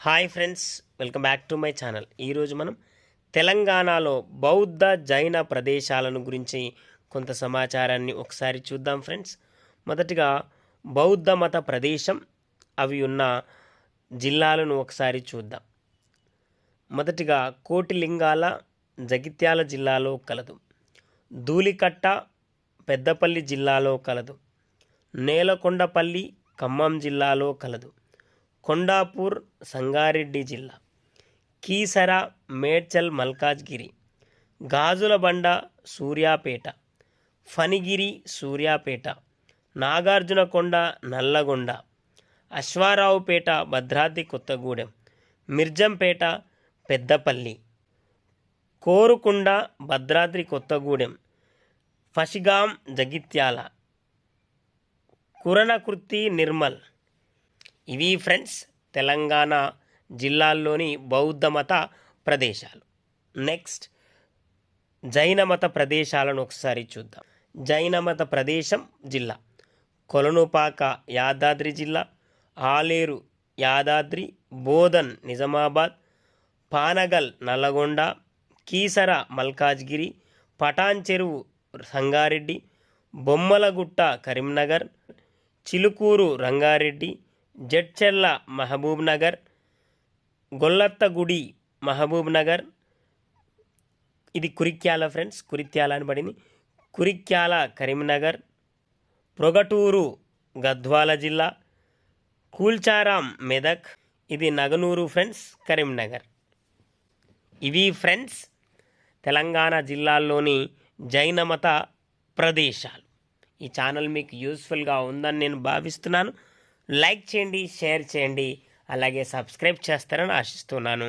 Hi friends welcome back to my channel. ఈరోజు మనం తెలంగాణలో బౌద్ధ జైన ప్రదేశాలను గురించి కొంత సమాచారాన్ని ఒకసారి చూద్దాం ఫ్రెండ్స్. మొదటిగా బౌద్ధ మత ప్రదేశం అవి ఉన్న జిల్లాలను ఒకసారి చూద్దాం. మొదటిగా కోటిలింగాల జగిత్యాల జిల్లాలో కలదు. ధూళికట్ట పెద్దపల్లి జిల్లాలో కలదు. నేలకొండపల్లి ఖమ్మం జిల్లాలో కలదు. కొండాపూర్ సంగారెడ్డి జిల్లా. కీసర మేడ్చల్ మల్కాజ్గిరి. గాజులబండ సూర్యాపేట. ఫణిగిరి సూర్యాపేట. నాగార్జునకొండ నల్లగొండ. అశ్వారావుపేట భద్రాద్రి కొత్తగూడెం. మిర్జంపేట పెద్దపల్లి. కోరుకుండ భద్రాద్రి కొత్తగూడెం. ఫషిగాం జగిత్యాల. కురణకుర్తి నిర్మల్. ఇవి ఫ్రెండ్స్ తెలంగాణ జిల్లాల్లోని బౌద్ధ మత ప్రదేశాలు. నెక్స్ట్ జైన మత ప్రదేశాలను ఒకసారి చూద్దాం. జైన మత ప్రదేశం జిల్లా. కొలనుపాక యాదాద్రి జిల్లా ఆలేరు యాదాద్రి బోధన్ నిజామాబాద్ పానగల్ నల్లగొండ కీసర మల్కాజ్గిరి పటాన్ చెరువు సంగారెడ్డి బొమ్మలగుట్ట కరీంనగర్ చిలుకూరు రంగారెడ్డి జడ్చెల్ల మహబూబ్ నగర్ గొల్లత్తగుడి మహబూబ్ నగర్. ఇది కురిక్యాల ఫ్రెండ్స్ కురిత్యాల అని పడింది. కురిక్యాల కరీంనగర్ ప్రొగటూరు గద్వాల జిల్లా కూల్చారాం మెదక్. ఇది నగనూరు ఫ్రెండ్స్ కరీంనగర్. ఇవి ఫ్రెండ్స్ తెలంగాణ జిల్లాల్లోని జైన మత ప్రదేశాలు. ఈ ఛానల్ మీకు యూస్ఫుల్గా ఉందని నేను భావిస్తున్నాను. లైక్ చేయండి షేర్ చేయండి అలాగే సబ్స్క్రైబ్ చేస్తారని ఆశిస్తున్నాను.